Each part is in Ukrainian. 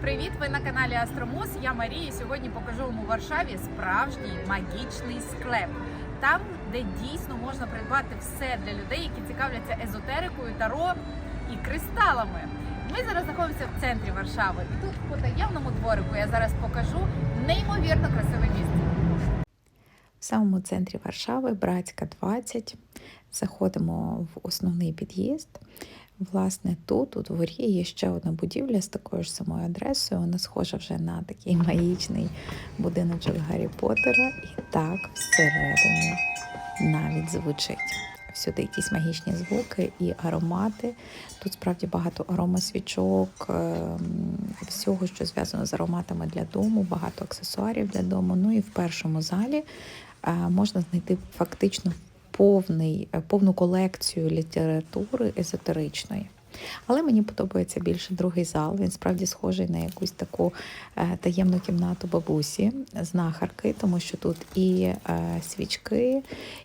Привіт! Ви на каналі Астромус. Я Марія. Сьогодні покажу вам у Варшаві справжній магічний склеп. Там, де дійсно можна придбати все для людей, які цікавляться езотерикою, таро і кристалами. Ми зараз знаходимося в центрі Варшави, і тут по таємному дворику я зараз покажу неймовірно красиве місце. В самому центрі Варшави, Братська 20. Заходимо в основний під'їзд. Власне, тут у дворі є ще одна будівля з такою ж самою адресою. Вона схожа вже на такий магічний будиночок Гаррі Поттера. І так всередині навіть звучить. Всюди якісь магічні звуки і аромати. Тут справді багато аромасвічок, ем, всього, що зв'язано з ароматами для дому, багато аксесуарів для дому. Ну і в першому залі можна знайти фактично повний, е, повну колекцію літератури езотеричної. Але мені подобається більше другий зал. Він справді схожий на якусь таку е, таємну кімнату бабусі, знахарки, тому що тут і е, свічки,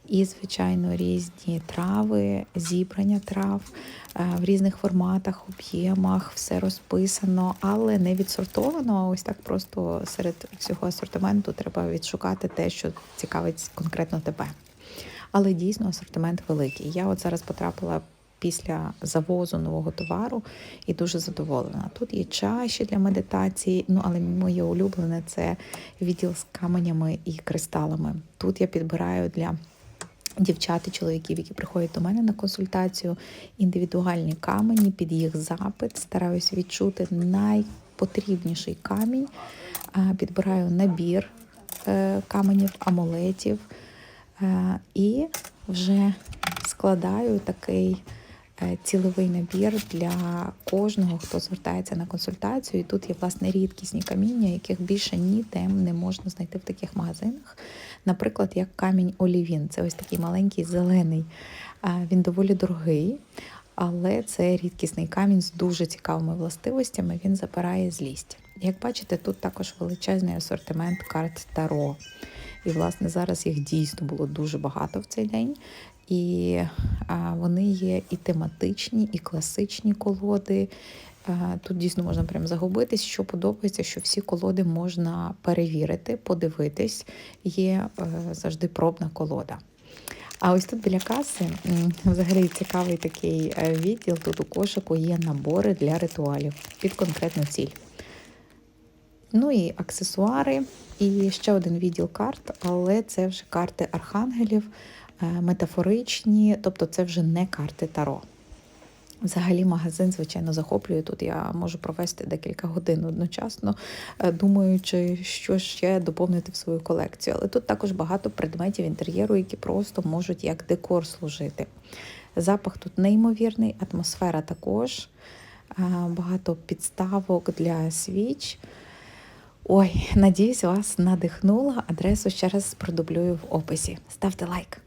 і, звичайно, різні трави, зібрання трав е, в різних форматах, об'ємах, все розписано, але не відсортовано. Ось так просто серед всього асортименту треба відшукати те, що цікавить конкретно тебе. Але дійсно асортимент великий. Я от зараз потрапила після завозу нового товару і дуже задоволена. Тут є чаші для медитації, ну але моє улюблене це відділ з каменями і кристалами. Тут я підбираю для дівчат і чоловіків, які приходять до мене на консультацію, індивідуальні камені під їх запит. Стараюся відчути найпотрібніший камінь, підбираю набір е, каменів, амулетів. Е, І вже складаю такий ціловий набір для кожного, хто звертається на консультацію. І тут є власне рідкісні каміння, яких більше ніде не можна знайти в таких магазинах. Наприклад, як камінь Олівін. Це ось такий маленький зелений. Е, Він доволі дорогий. Але це рідкісний камінь з дуже цікавими властивостями. Він забирає злість. Як бачите, тут також величезний асортимент карт Таро. І, власне, зараз їх дійсно було дуже багато в цей день. І вони є і тематичні, і класичні колоди. Тут дійсно можна прям загубитись. Що подобається, що всі колоди можна перевірити, подивитись. Є е, завжди пробна колода. А ось тут біля каси взагалі цікавий такий е, відділ. Тут у кошику є набори для ритуалів під конкретну ціль. Ну і аксесуари, і ще один відділ карт, але це вже карти архангелів, е, метафоричні, тобто це вже не карти Таро. Взагалі, магазин, звичайно, захоплює тут. Я можу провести декілька годин одночасно, е, думаючи, що ще доповнити в свою колекцію. Але тут також багато предметів інтер'єру, які просто можуть як декор служити. Запах тут неймовірний, атмосфера також, е, багато підставок для свіч. Ой, надіюсь, вас надихнула. Адресу ще раз продублюю в описі. Ставте лайк.